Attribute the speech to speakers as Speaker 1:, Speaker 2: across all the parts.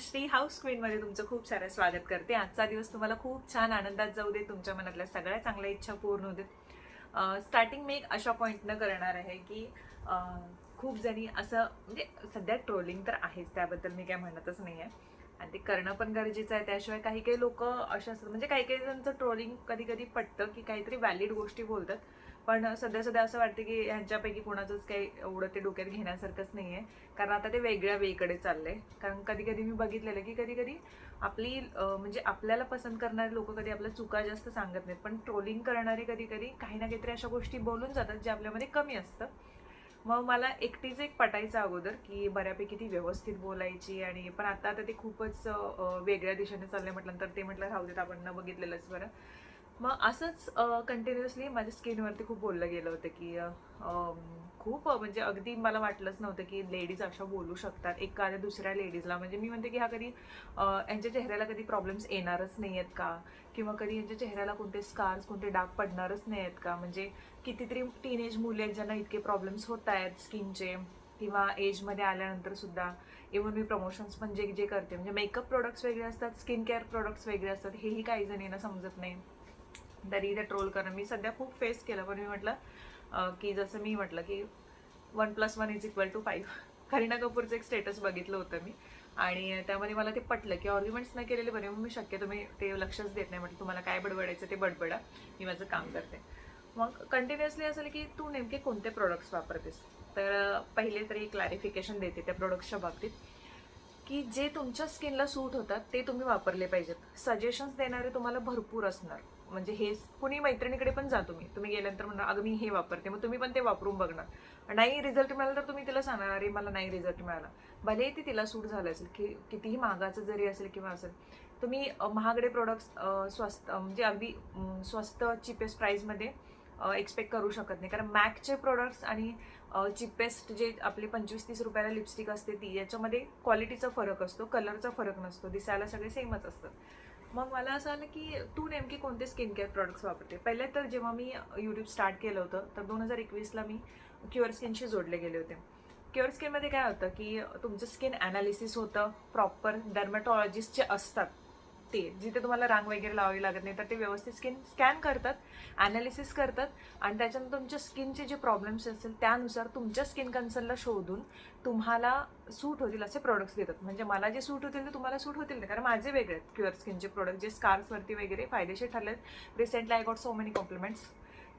Speaker 1: Shri house क्वीनमध्ये तुमचं खूप सारं स्वागत करते. आजचा दिवस तुम्हाला खूप छान आनंदात जाऊ दे. तुमच्या मनातल्या सगळ्या चांगल्या इच्छा पूर्ण होऊ देत स्टार्टिंग मी एक अशा पॉईंटनं करणार आहे की खूप जणी असं म्हणजे सध्या ट्रोलिंग तर आहेच त्याबद्दल मी काय म्हणतच नाही आहे आणि ते करणं पण गरजेचं आहे. त्याशिवाय काही काही लोक असे असतात म्हणजे काही काही जणांचं ट्रोलिंग कधी कधी पटतं की काहीतरी व्हॅलिड गोष्टी बोलतात. पण सध्या सध्या असं वाटतं की ह्यांच्यापैकी कोणाचंच काही एवढं ते डोक्यात घेण्यासारखंच नाही आहे. कारण आता ते वेगळ्या वेकडे चाललंय. कारण कधी कधी मी बघितलेलं की कधी कधी आपली म्हणजे आपल्याला पसंत करणारे लोक कधी आपल्या चुका जास्त सांगत नाहीत. पण ट्रोलिंग करणारे कधी कधी काही ना काहीतरी अशा गोष्टी बोलून जातात जे आपल्यामध्ये कमी असतं. मग मला एकटीच एक पटायचं अगोदर की बऱ्यापैकी ती व्यवस्थित बोलायची आणि पण आता आता ते खूपच वेगळ्या दिशेने चाललंय म्हटल्यानंतर ते म्हटलं राहू देत आपण न बघितलेलंच बरं. मग असंच कंटिन्युअसली माझ्या स्किनवरती खूप बोललं गेलं होतं की खूप म्हणजे अगदी मला वाटलंच नव्हतं की लेडीज अशा बोलू शकतात एखाद्या दुसऱ्या लेडीजला म्हणजे मी म्हणते की हा कधी यांच्या चेहऱ्याला कधी प्रॉब्लेम्स येणारच नाही आहेत का? किंवा कधी यांच्या चेहऱ्याला कोणते स्कार्स कोणते डाग पडणारच नाही आहेत का? म्हणजे कितीतरी टीनेज मुले आहेत ज्यांना इतके प्रॉब्लेम्स होत आहेत स्किनचे किंवा एजमध्ये आल्यानंतर सुद्धा इव्हन मी प्रमोशन्स पण जे जे करते म्हणजे मेकअप प्रोडक्ट्स वेगळे असतात स्किन केअर प्रोडक्ट्स वेगळे असतात हेही काही जणींना समजत नाही. तरी ते ट्रोल करणं. मी सध्या खूप फेस केलं पण मी म्हटलं की जसं मी म्हटलं की one plus one is equal to five Kareena कपूरचं एक स्टेटस बघितलं होतं मी. आणि त्यामध्ये मला ते पटलं की ऑर्ग्युमेंट्स नाही केलेले बरे मग मी शक्य तुम्ही ते लक्षच देत नाही. म्हटलं तुम्हाला काय बडबडायचं ते बडबडा. मी माझं काम करते. मग कंटिन्युअसली असेल की तू नेमके कोणते प्रोडक्ट्स वापरतेस? तर पहिले तरी क्लॅरिफिकेशन देते त्या प्रोडक्ट्सच्या बाबतीत. की जे तुमच्या स्किनला सूट होतात ते तुम्ही वापरले पाहिजेत. सजेशन्स देणारे तुम्हाला भरपूर असणार. म्हणजे हे कुणी मैत्रिणीकडे पण जा तुम्ही. तुम्ही गेल्यानंतर म्हणणार अगं मी हे वापरते. मग तुम्ही पण ते वापरून बघणार. नाही रिझल्ट मिळाला तर तुम्ही तिला सांगणार अरे मला नाही रिझल्ट मिळाला. भले ते तिला सूट झालं असेल की कितीही महागाचं जरी असेल किंवा असेल तुम्ही महागडे प्रोडक्ट्स स्वस्त म्हणजे अगदी स्वस्त चिपेस्ट प्राईजमध्ये एक्सपेक्ट करू शकत नाही. कारण मॅकचे प्रोडक्ट्स आणि चिपेस्ट जे आपले पंचवीस तीस रुपयाला लिपस्टिक असते ती याच्यामध्ये क्वालिटीचा फरक असतो कलरचा फरक नसतो. दिसायला सगळे सेमच असतात. मग मला असं आलं की तू नेमकी कोणते स्किन केअर प्रोडक्ट्स वापरते? पहिले तर जेव्हा मी यूट्यूब स्टार्ट केलं होतं तर दोन हजार एकवीसला मी क्युअर स्किनशी जोडले गेले होते. क्युअर स्किनमध्ये काय होतं की तुमचं स्किन ॲनालिसिस होतं प्रॉपर डर्मॅटॉलॉजिस्ट जे असतात ते जिथे तुम्हाला रांग वगैरे लावावी लागत नाही तर ते व्यवस्थित स्किन स्कॅन करतात ॲनालिसिस करतात आणि त्याच्यानंतर तुमच्या स्किनचे जे प्रॉब्लेम्स असतील त्यानुसार तुमच्या स्किन कन्सर्नला शोधून तुम्हाला सूट होतील असे प्रोडक्ट्स देतात. म्हणजे मला जे सूट होतील ते तुम्हाला सूट होतील नाही कारण माझे वेगळे आहेत क्युअर स्किनचे प्रोडक्ट जे स्कार्सवरती वगैरे फायदेशीर ठरलेत. Recently I got so many compliments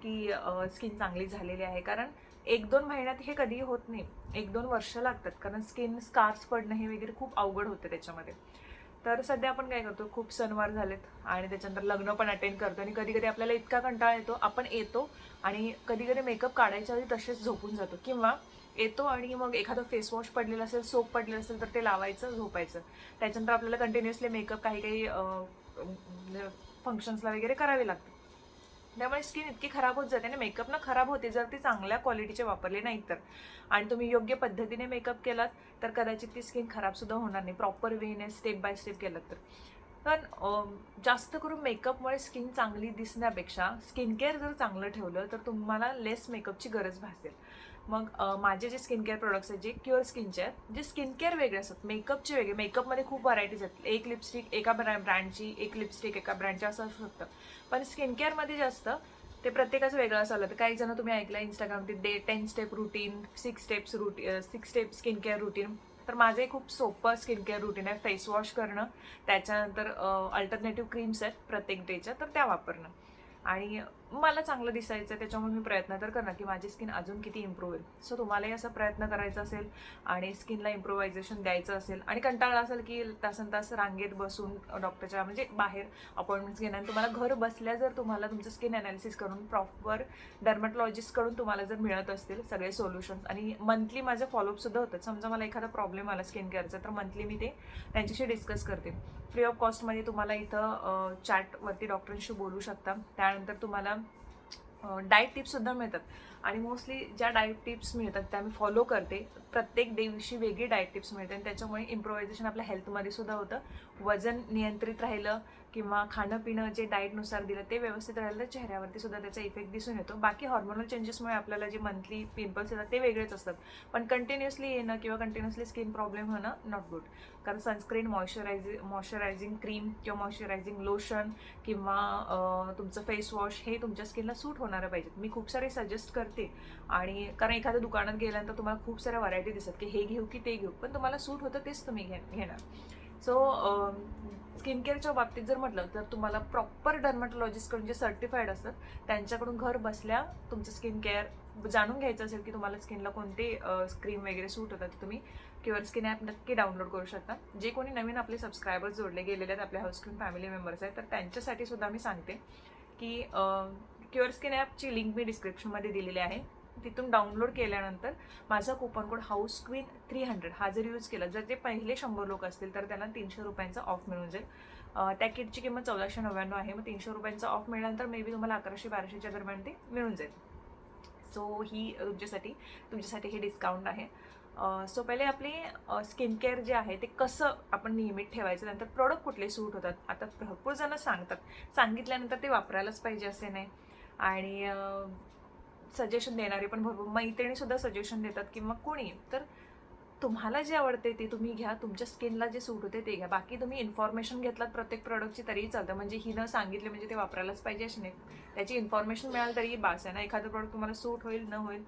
Speaker 1: की स्किन चांगली झालेली आहे. कारण एक दोन महिन्यात हे कधीही होत नाही. एक दोन वर्ष लागतात. कारण स्किन स्कार्स पडणं हे वगैरे खूप अवघड होतं त्याच्यामध्ये. तर सध्या आपण काय करतो खूप सणवार झालेत आणि त्याच्यानंतर लग्न पण अटेंड करतो आणि कधी कधी आपल्याला इतका कंटाळा येतो आपण येतो आणि कधी कधी मेकअप काढायच्या आधी तसेच झोपून जातो किंवा येतो आणि मग एखादं फेस वॉश पडलेलं असेल सोप पडलेलं असेल तर ते लावायचं झोपायचं. त्याच्यानंतर आपल्याला कंटिन्युअसली मेकअप काही काही फंक्शन्सला वगैरे करावे लागतात. त्यामुळे स्किन इतकी खराब होत जाते आणि मेकअप ना खराब होते जर ती चांगल्या क्वालिटीचे वापरले नाही तर. आणि तुम्ही योग्य पद्धतीने मेकअप केलात तर कदाचित ती स्किन खराबसुद्धा होणार नाही. प्रॉपर वेने स्टेप बाय स्टेप केलं तर. पण जास्त करून मेकअपमुळे स्किन चांगली दिसण्यापेक्षा स्किन केअर जर चांगलं ठेवलं तर तुम्हाला लेस मेकअपची गरज भासेल. मग माझे जे स्किन केअर प्रोडक्ट्स आहेत जे क्युअर स्किनचे आहेत जे स्किन केअर वेगळे असतात मेकअपचे वेगळे मेकअपमध्ये खूप व्हरायटीज आहेत. एक लिपस्टिक एका ब्रँड ब्रँडची एक लिपस्टिक एका ब्रँडची असं असू शकतं. पण स्किन केअरमध्ये असतं ते प्रत्येकाचं वेगळं असं आलं. तर काही जण तुम्ही ऐकलं इंस्टाग्रामवरती the ten step routine six steps routine six step skin care routine तर माझं खूप सोपं स्किन केअर रुटीन आहे. फेस वॉश करणं त्याच्यानंतर अल्टरनेटिव्ह क्रीम्स आहेत प्रत्येक डेच्या तर त्या वापरणं. आणि मला चांगलं दिसायचं त्याच्यामुळे मी प्रयत्न तर करणार की माझी स्किन अजून किती इम्प्रूव्ह होईल. सो तुम्हालाही असा प्रयत्न करायचा असेल आणि स्किनला इम्प्रोव्हायझेशन द्यायचं असेल आणि कंटाळा असेल की तासन तास रांगेत बसून डॉक्टरच्या म्हणजे बाहेर अपॉइंटमेंट्स घेणं तुम्हाला घर बसल्या जर तुम्हाला तुमचं स्किन अनालिसिस करून प्रॉपर डर्मॅटॉलॉजिस्टकडून तुम्हाला जर मिळत असतील सगळे सोल्युशन्स आणि मंथली माझं फॉलोअपसुद्धा होतं. समजा मला एखादा प्रॉब्लेम आला स्किन केअरचा तर मंथली मी ते त्यांच्याशी डिस्कस करते. फ्री ऑफ कॉस्टमध्ये तुम्हाला इथं चॅटवरती डॉक्टरांशी बोलू शकता. त्यानंतर तुम्हाला डाएट टिप्ससुद्धा मिळतात. आणि मोस्टली ज्या डाएट टिप्स मिळतात त्या मी फॉलो करते. प्रत्येक दिवशी वेगळी डाएट टिप्स मिळते. आणि त्याच्यामुळे इम्प्रोव्हायझेशन आपल्या हेल्थमध्ये सुद्धा होतं. वजन नियंत्रित राहिलं किंवा खाणं पिणं जे डाएटनुसार दिलं ते व्यवस्थित राहिलं तर चेहऱ्यावरती सुद्धा त्याचा इफेक्ट दिसून येतो. बाकी हॉर्मोनल चेंजेसमुळे आपल्याला जे मंथली पिंपल्स येतात ते वेगळेच असतात. पण कंटिन्युअसली येणं किंवा कंटिन्युअसली स्किन प्रॉब्लेम होणं नॉट गुड कारण सनस्क्रीन मॉइश्चरायझिंग मॉइश्चरायझिंग क्रीम किंवा मॉइश्चरायझिंग लोशन किंवा तुमचं फेस वॉश हे तुमच्या स्किनला सूट होणारं पाहिजेत. मी खूप सारे सजेस्ट करते. आणि कारण एखाद्या दुकानात गेल्यानंतर तुम्हाला खूप साऱ्या व्हरायटी दिसतात की हे घेऊ की ते घेऊ. पण तुम्हाला सूट होतं तेच तुम्ही घे घेणार. सो स्किन केअरच्या बाबतीत जर म्हटलं तर तुम्हाला प्रॉपर डर्मॅटॉलॉजिस्टकडून जे सर्टिफाईड असतात त्यांच्याकडून घर बसल्या तुमचं स्किन केअर जाणून घ्यायचं असेल की तुम्हाला स्किनला कोणते क्रीम वगैरे सूट होतात तुम्ही क्युअर स्किन ॲप नक्की डाउनलोड करू शकता. जे कोणी नवीन आपले सबस्क्रायबर्स जोडले गेलेले आहेत आपल्या हाऊस क्रीम फॅमिली मेंबर्स आहेत तर त्यांच्यासाठी सुद्धा मी सांगते की क्युअर स्किन ॲपची लिंक मी डिस्क्रिप्शनमध्ये दिलेली आहे. तिथून डाउनलोड केल्यानंतर माझा coupon code house queen three hundred हा जर यूज केला जर ते पहिले शंभर लोक असतील तर त्यांना तीनशे रुपयांचा ऑफ मिळून जाईल. त्या किटची किंमत चौदाशे नव्याण्णव आहे. मग तीनशे रुपयांचा ऑफ मिळाल्यानंतर मे बी तुम्हाला अकराशे बाराशेच्या दरम्यान ते मिळून जाईल. सो ही तुमच्यासाठी तुमच्यासाठी हे डिस्काउंट आहे. सो पहिले आपले स्किन केअर जे आहे ते कसं आपण नियमित ठेवायचं नंतर प्रोडक्ट कुठले सूट होतात? आता भरपूर जण सांगतात. सांगितल्यानंतर ते वापरायलाच पाहिजे असे नाही. आणि सजेशन देणारे पण भरपूर मैत्रिणी सुद्धा सजेशन देतात किंवा कोणी. तर तुम्हाला जे आवडते ते तुम्ही घ्या. तुमच्या स्किनला जे सूट होते ते घ्या. बाकी तुम्ही इन्फॉर्मेशन घेतलात प्रत्येक प्रोडक्टची तरीही चालतं. म्हणजे हिनं सांगितले म्हणजे ते वापरायलाच पाहिजे असे नाही. त्याची इन्फॉर्मेशन मिळाली तरी बास आहे ना. एखादं प्रोडक्ट तुम्हाला सूट होईल न होईल.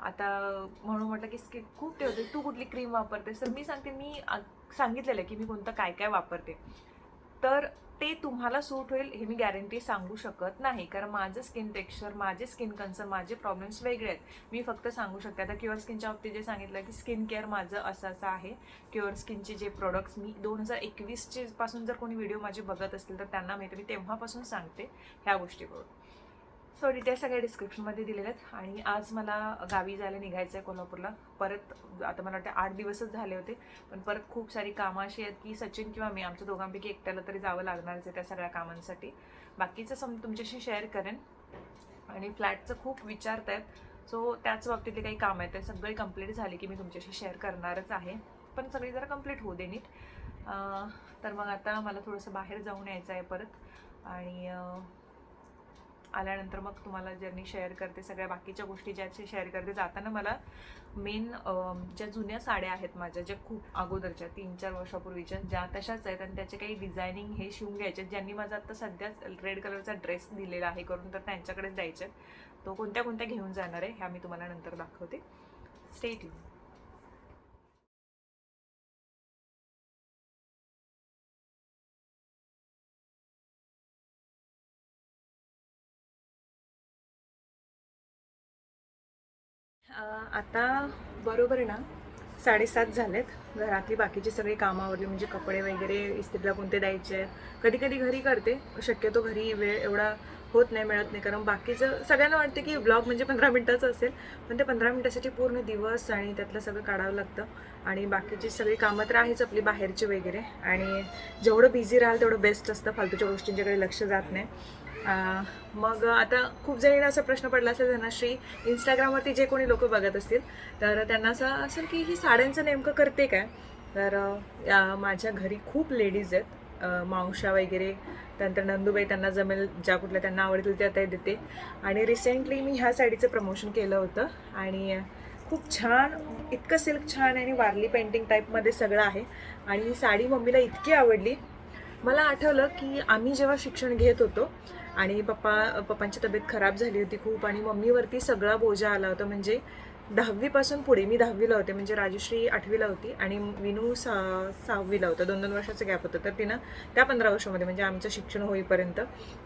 Speaker 1: आता म्हणून म्हटलं की स्किन खूप ते होते. तू कुठली क्रीम वापरतेस? तर मी सांगते मी आ- सांगितलेलं आहे की मी कोणतं काय काय वापरते. तर ते तुम्हाला सूट होईल हे मी गॅरंटी सांगू शकत नाही. कारण माझं स्किन टेक्स्चर माझे स्किन कन्सर्न माझे प्रॉब्लेम्स वेगळे आहेत. मी फक्त सांगू शकते. आता क्युअर स्किनच्या बाबतीत जे सांगितलं की स्किन केअर माझं असं असं आहे. क्युअर स्किनचे जे प्रोडक्ट्स मी दोन हजार एकवीसचे पासून जर कोणी व्हिडिओ माझे बघत असतील तर त्यांना माहिती मी तेव्हापासून सांगते ह्या गोष्टीकडून सो डिटेल्स सगळ्या डिस्क्रिप्शनमध्ये दिलेले आहेत. आणि आज मला गावी जायला निघायचं आहे कोल्हापूरला. परत आता मला वाटतं आठ दिवसच झाले होते. पण परत खूप सारी कामं अशी आहेत की सचिन किंवा मी आमच्या दोघांपैकी एकट्याला तरी जावं लागणारच आहे त्या सगळ्या कामांसाठी. बाकीचं सम तुमच्याशी शेअर करेन. आणि फ्लॅटचं खूप विचारत आहेत सो त्याच बाबतीतले काही काम आहेत. ते सगळी कंप्लीट झाले की मी तुमच्याशी शेअर करणारच आहे. पण सगळी जरा कंप्लीट होऊ दे नीट. तर मग आता मला थोडंसं बाहेर जाऊन यायचं आहे परत. आणि आल्यानंतर मग तुम्हाला जर्नी शेअर करते सगळ्या बाकीच्या गोष्टी ज्या शेअर करते. जाताना मला मेन ज्या जुन्या साड्या आहेत माझ्या ज्या खूप अगोदरच्या तीन चार वर्षापूर्वीच्या ज्या तशाच आहेत आणि त्याचे काही डिझायनिंग हे शिवून घ्यायचे ज्यांनी माझा आता सध्याच रेड कलरचा ड्रेस दिलेला आहे करून तर त्यांच्याकडेच द्यायचे तो कोणत्या कोणत्या घेऊन जाणार आहे ह्या मी तुम्हाला नंतर दाखवते. स्टेट आता बरोबर ना साडेसात झालेत. घरातली बाकीची सगळी कामावरली म्हणजे कपडे वगैरे इस्त्रीला कोणते द्यायचे? आहेत कधी कधी घरी करते. शक्यतो घरी वेळ एवढा होत नाही मिळत नाही. कारण बाकीचं सगळ्यांना वाटतं की ब्लॉग म्हणजे पंधरा मिनटाचं असेल. पण ते पंधरा मिनटासाठी पूर्ण दिवस आणि त्यातलं सगळं काढावं लागतं. आणि बाकीची सगळी कामं तर आहेच आपली बाहेरची वगैरे. आणि जेवढं बिझी राहाल तेवढं बेस्ट असतं. फालतूच्या गोष्टींच्याकडे लक्ष जात नाही. मग आता खूप जणींना असा प्रश्न पडला असेल धनश्री इंस्टाग्रामवरती जे कोणी लोक बघत असतील तर त्यांना असं असेल की ही साड्यांचं नेमकं करते काय? तर या- माझ्या घरी खूप लेडीज आहेत. मावशा वगैरे त्यानंतर नंदूबाई त्यांना जमेल ज्या कुठल्या त्यांना आवडतील त्या ते देते. आणि रिसेंटली मी ह्या साडीचं प्रमोशन केलं होतं आणि खूप छान इतकं सिल्क छान आणि वारली पेंटिंग टाईपमध्ये सगळं आहे. आणि ही साडी मम्मीला इतकी आवडली. मला आठवलं की आम्ही जेव्हा शिक्षण घेत होतो आणि पप्पा पप्पांची तब्येत खराब झाली होती खूप आणि मम्मीवरती सगळा बोजा आला होता. म्हणजे दहावीपासून पुढे मी दहावीला होते. म्हणजे राजश्री आठवीला होती आणि विनू सा सहावीला होतं. दोन दोन वर्षाचं गॅप होतं. तर तिनं त्या पंधरा वर्षामध्ये म्हणजे आमचं शिक्षण होईपर्यंत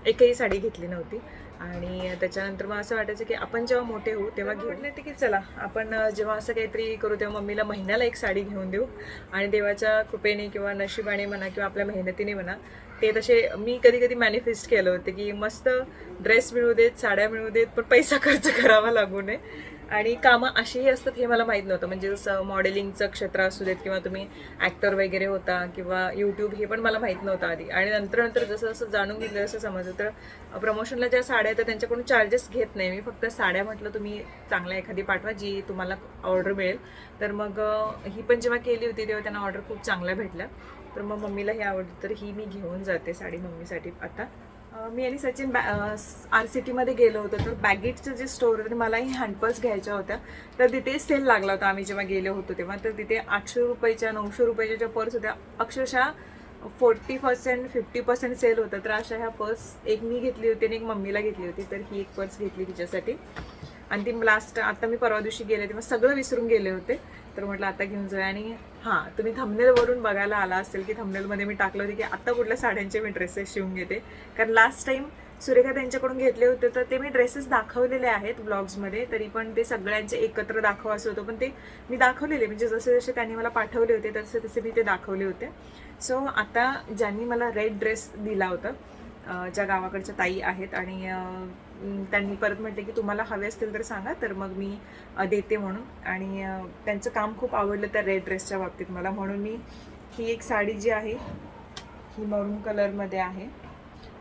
Speaker 1: एकही साडी घेतली नव्हती. आणि त्याच्यानंतर मग असं वाटायचं की आपण जेव्हा मोठे होऊ तेव्हा घेऊन येते की चला आपण जेव्हा असं काहीतरी करू तेव्हा मम्मीला महिन्याला एक साडी घेऊन देऊ. आणि देवाच्या कृपेने किंवा नशिबाने म्हणा किंवा आपल्या मेहनतीने म्हणा ते तसे मी कधी कधी मॅनिफेस्ट केलं होतं की मस्त ड्रेस मिळू देत साड्या मिळू देत पण पैसा खर्च करावा लागू नये. आणि कामं अशीही असतात हे मला माहीत नव्हतं. म्हणजे जसं मॉडेलिंगचं क्षेत्र असू देत किंवा तुम्ही ॲक्टर वगैरे होता किंवा यूट्यूब हे पण मला माहीत नव्हतं आधी. आणि नंतर नंतर जसं जसं जाणून घेतलं जसं समजलं. तर प्रमोशनला ज्या साड्या येतात त्यांच्याकडून चार्जेस घेत नाही. मी फक्त साड्या म्हटलं तुम्ही चांगल्या एखादी पाठवा जी तुम्हाला ऑर्डर मिळेल. तर मग ही पण जेव्हा केली होती तेव्हा त्यांना ऑर्डर खूप चांगल्या भेटल्या. तर मग मम्मीला ही आवडतं तर ही मी घेऊन जाते साडी मम्मीसाठी. आता मी आणि सचिन आर सी टीमध्ये गेलो होतो तर बॅगेटचं जे स्टोर होतं मलाही हँडपर्स घ्यायच्या होत्या. तर तिथे सेल लागला होता आम्ही जेव्हा गेलो होतो तेव्हा. तर तिथे आठशे रुपयाच्या नऊशे रुपयाच्या ज्या पर्स होत्या अक्षरशः forty percent fifty percent sale होतं. तर अशा ह्या पर्स एक मी घेतली होती आणि एक मम्मीला घेतली होती. तर ही एक पर्स घेतली तिच्यासाठी. आणि ती लास्ट आता मी परवा दिवशी गेले तेव्हा सगळं विसरून गेले होते. तर म्हटलं आता घेऊन जाऊया. आणि हां तुम्ही थंबनेलवरून बघायला आला असेल की थंबनेलमध्ये मी टाकलं होते की आत्ता कुठल्या साड्यांचे मी ड्रेसेस शिवून घेते. कारण लास्ट टाइम सुरेखा त्यांच्याकडून घेतले होते तर ते मी ड्रेसेस दाखवलेले आहेत ब्लॉग्समध्ये तरी पण ते सगळ्यांचे एकत्र दाखवा असं होतं. पण ते मी दाखवलेले म्हणजे जसे जसे त्यांनी मला पाठवले होते तसे तसे मी ते दाखवले होते. सो आता ज्यांनी मला रेड ड्रेस दिला होता ज्या गावाकडच्या ताई आहेत आणि त्यांनी परत म्हटले की तुम्हाला हवे असतील तर सांगा तर मग मी देते म्हणून. आणि त्यांचं काम खूप आवडलं त्या रेड ड्रेसच्या बाबतीत मला. म्हणून मी ही एक साडी जी आहे ही मरून कलरमध्ये आहे.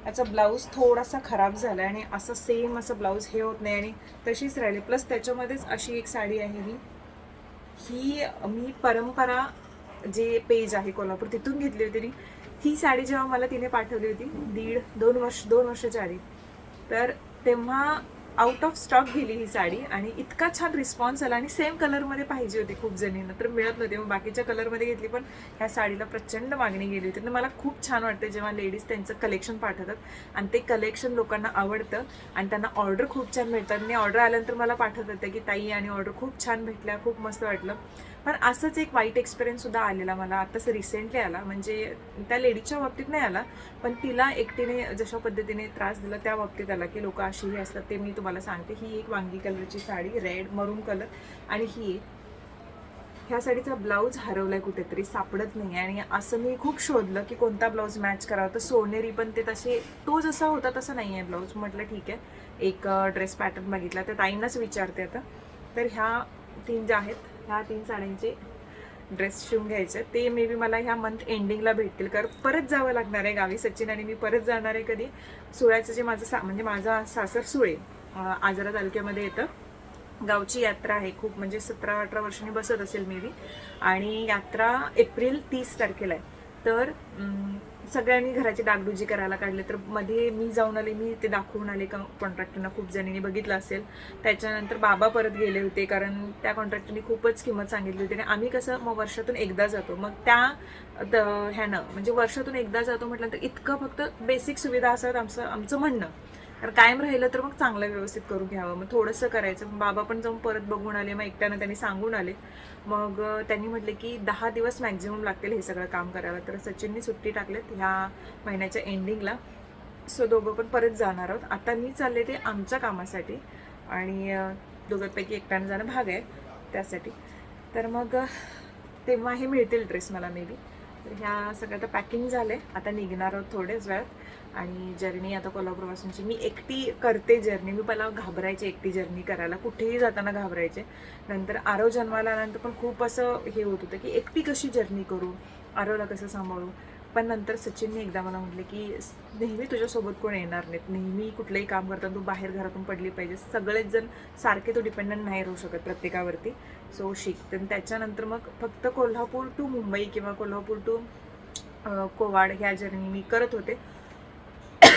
Speaker 1: त्याचा ब्लाऊज थोडासा खराब झाला आणि असं सेम असं ब्लाऊज हे होत नाही आणि तशीच राहिली. प्लस त्याच्यामध्येच अशी एक साडी आहे ही. ही मी परंपरा जे पेज आहे कोल्हापूर तिथून घेतली होती ही साडी जेव्हा मला तिने पाठवली होती दीड दोन वर्ष दोन वर्षाच्या आधी. तर तेव्हा आउट ऑफ स्टॉक गेली ही साडी आणि इतका छान रिस्पॉन्स आला आणि सेम कलरमध्ये पाहिजे होती खूप जणींना. तर मिळत नव्हती मग बाकीच्या कलरमध्ये घेतली पण ह्या साडीला प्रचंड मागणी गेली होती. तर मला खूप छान वाटतं जेव्हा लेडीज त्यांचं कलेक्शन पाठवतात आणि ते कलेक्शन लोकांना आवडतं आणि त्यांना ऑर्डर खूप छान मिळतात. आणि ऑर्डर आल्यानंतर मला पाठवत होते की ताई आणि ऑर्डर खूप छान भेटल्या खूप मस्त वाटलं. पण असंच एक वाईट एक्सपिरियन्स सुद्धा आलेला मला आताच रिसेंटली आला. म्हणजे त्या लेडीच्या बाबतीत नाही आला पण तिला एकटीने जशा पद्धतीने त्रास दिला त्या बाबतीत आला की लोक अशीही असतात ते मी तुम्हाला सांगते. ही एक वांगी कलरची साडी रेड मरून कलर आणि ही एक. ह्या साडीचा ब्लाऊज हरवलाय कुठेतरी सापडत नाही आणि असं मी खूप शोधलं की कोणता ब्लाऊज मॅच करावा. तर सोनेरी पण ते तसे तो जसा होता तसा नाही आहे ब्लाऊज म्हटलं ठीक आहे. एक ड्रेस पॅटर्न बघितला. तर ताईंनाच विचारते आता. तर ह्या तीन ज्या आहेत ह्या तीन साड्यांचे ड्रेस शिवून घ्यायचे. ते मे बी मला ह्या मंथ एंडिंगला भेटतील. कारण परत जावं लागणार आहे गावी सचिन आणि मी परत जाणार आहे कधी? सुळ्याचं जे माझं सा म्हणजे माझा सासर सुळे आजरा तालुक्यामध्ये येतं. गावची यात्रा आहे खूप. म्हणजे सतरा अठरा वर्षांनी बसत असेल मे बी आणि यात्रा एप्रिल तीस तारखेला आहे. तर सगळ्यांनी घराची डागडुजी करायला काढले तर मध्ये मी जाऊन आले मी ते दाखवून आले का कॉन्ट्रॅक्टरना खूप जणींनी बघितलं असेल. त्याच्यानंतर बाबा परत गेले होते कारण त्या कॉन्ट्रॅक्टरनी खूपच किंमत सांगितली होती. आणि आम्ही कसं मग वर्षातून एकदा जातो. मग त्या द- ह्यानं म्हणजे वर्षातून एकदा जातो म्हटलं तर इतकं फक्त बेसिक सुविधा असतात आमचं आमचं म्हणणं. तर कायम राहिलं तर मग चांगलं व्यवस्थित करून घ्यावं. मग थोडंसं करायचं. बाबा पण जाऊन परत बघून आले. मग एकट्यानं त्यांनी सांगून आले. मग त्यांनी म्हटले की दहा दिवस मॅक्झिमम लागतील हे सगळं काम करायला. तर सचिननी सुट्टी टाकलेत ह्या महिन्याच्या एंडिंगला सो दोघं पण परत जाणार आहोत. आता मी चालले ते आमच्या कामासाठी. आणि दोघांपैकी एकट्यानं जाणं भाग आहे त्यासाठी. तर मग तेव्हा हे मिळतील ड्रेस मला मे बी तर ह्या सगळं आता पॅकिंग झालं आहे आता निघणार आहोत थोड्याच वेळात. आणि जर्नी आता कोल्हापूरपासूनची मी एकटी करते जर्नी. मी पहिला घाबरायचे एकटी जर्नी करायला. कुठेही जाताना घाबरायचे. नंतर आरव जन्माला आल्यानंतर पण खूप असं हे होत होतं की एकटी कशी जर्नी करू? आरवला कसं सांभाळू? पण नंतर सचिनने एकदा मला म्हटले की नेहमी तुझ्यासोबत कोण येणार नाहीत? नेहमी कुठलंही काम करताना तू बाहेर घरातून पडली पाहिजे. सगळेच जण सारखे तू डिपेंडंट नाही राहू शकत प्रत्येकावरती. सो शिक. तर त्याच्यानंतर मग फक्त कोल्हापूर टू मुंबई किंवा कोल्हापूर टू कोवाड ह्या जर्नी मी करत होते.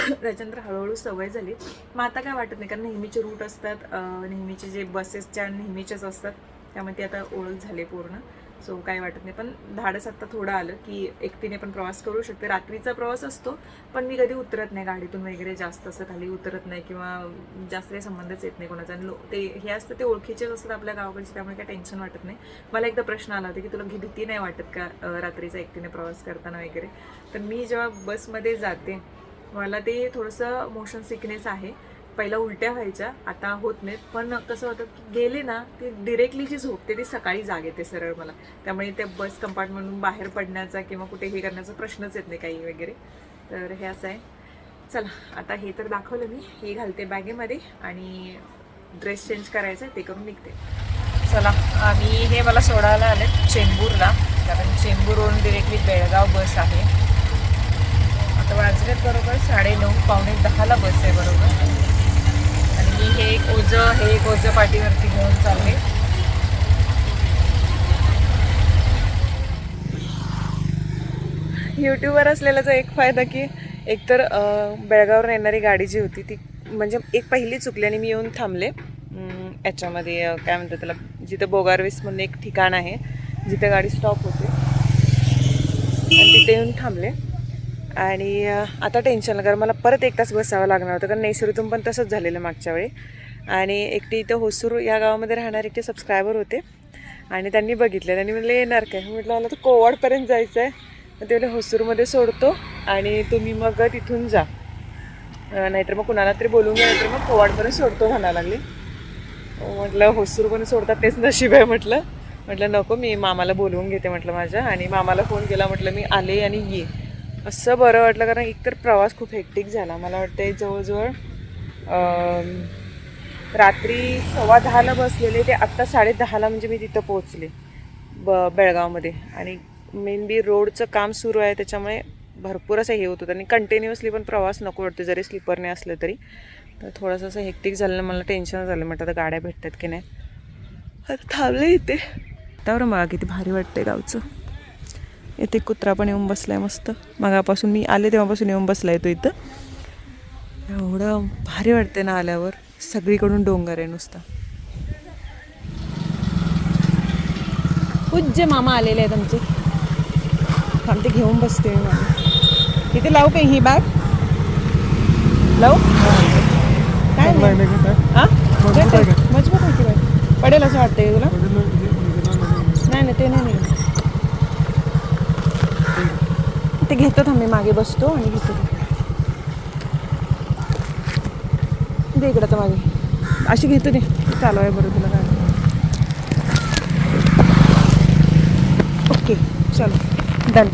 Speaker 1: त्याच्यानंतर हळूहळू सवय झाली. मग आता काय वाटत नाही कारण नेहमीचे रूट असतात नेहमीचे जे बसेसच्या नेहमीच्याच असतात त्यामुळे ते आता ओळख झाले पूर्ण. सो काय वाटत नाही. पण धाडस आत्ता थोडं आलं की एकटीने पण प्रवास करू शकते. रात्रीचा प्रवास असतो पण मी कधी उतरत नाही गाडीतून वगैरे जास्त असं खाली उतरत नाही किंवा जास्त काही संबंधच येत नाही कोणाचा. आणि लो ते हे असतं ते ओळखीचेच असतात आपल्या गावाकडचे त्यामुळे काही टेन्शन वाटत नाही. मला एकदा प्रश्न आला होता की तुला भीती नाही वाटत का रात्रीचा एकटीने प्रवास करताना वगैरे? तर मी जेव्हा बसमध्ये जाते मला ते थोडंसं मोशन सिकनेस आहे. पहिला उलट्या व्हायच्या आता होत नाहीत. पण कसं होतं की गेले ना ती डिरेक्टली जी झोपते ती सकाळी जाग येते सरळ मला. त्यामुळे त्या बस कंपार्टमेंटमधून बाहेर पडण्याचा किंवा कुठे हे करण्याचा प्रश्नच येत नाही काही वगैरे. तर हे असं आहे. चला आता हे तर दाखवलं मी. हे घालते बॅगेमध्ये आणि ड्रेस चेंज करायचा आहे ते करून निघते. चला आम्ही हे मला सोडायला आले चेंबूरला. कारण चेंबूरवरून डिरेक्टली बेळगाव बस आहे. तर वाजलेत बरोबर साडेनऊ पावणे दहाला बस आहे बरोबर. आणि मी हे एक ओझं हे एक ओझं पाठीवरती घेऊन चालले. यूट्यूबवर असलेल्याचा एक फायदा की एकतर बेळगावरून येणारी गाडी जी होती ती म्हणजे एक पहिली चुकली आणि मी येऊन थांबले. याच्यामध्ये काय म्हणतात त्याला जिथं बोगारवेस म्हणून एक ठिकाण आहे जिथं गाडी स्टॉप होते. आणि तिथे येऊन थांबले. आणि आता टेन्शन नाही कारण मला परत एक तास बसावं लागणार होतं कारण नैसर्गीतून पण तसंच झालेलं मागच्या वेळी. आणि एकटी इथं होसूर या गावामध्ये राहणारे एकटे सबस्क्रायबर होते. आणि त्यांनी बघितलं त्यांनी म्हटलं येणार काय म्हटलं मला तर कोवाडपर्यंत जायचं आहे मग ते म्हणले होसूरमध्ये सोडतो आणि तुम्ही मग तिथून जा. नाहीतर मग कुणाला तरी बोलून घ्या नाहीतर मग कोवाडपर्यंत सोडतो म्हणायला लागले. म्हटलं होसूरपर्यंत सोडतात तेच नशीब आहे म्हटलं. म्हटलं नको मी मामाला बोलवून घेते म्हटलं माझ्या. आणि मामाला फोन केला म्हटलं मी आले आणि ये. असं बरं वाटलं कारण एकतर प्रवास खूप हेक्टिक झाला. मला वाटतं जवळजवळ रात्री सव्वा दहाला बसलेले ते आत्ता साडे दहाला म्हणजे मी तिथं पोहोचले ब बेळगावमध्ये. आणि मेन बी रोडचं काम सुरू आहे त्याच्यामुळे भरपूर असं हे होत होतं. आणि कंटिन्युअसली पण प्रवास नको वाटतो जरी स्लीपरने असलं तरी. तर थोडंसं असं हेक्टिक झालं मला टेन्शन झालं. म्हटलं आता गाड्या भेटतात की नाही? थांबले इथे. त्यावर मला किती भारी वाटते गावचं. इथे कुत्रा पण येऊन बसलाय मस्त. मगापासून मी आले तेव्हापासून येऊन बसलाय तो इथं. एवढं भारी वाटते ना आल्यावर. सगळीकडून डोंगर आहे नुसता. पूज्य मामा आलेले आहेत आमचे. थांबते घेऊन बसते मामा. इथे लावू काही ही बॅग लावू? काय हा? मजबूत आहे की? बॅग पडेल असं वाटतंय तुला? नाही नाही ते नाही नाही ते घेतो आम्ही मागे बसतो आणि घेतो दे इकडं तर मागे. अशी घेतो दे. चालू आहे बरं तुला काय ओके चलो. डन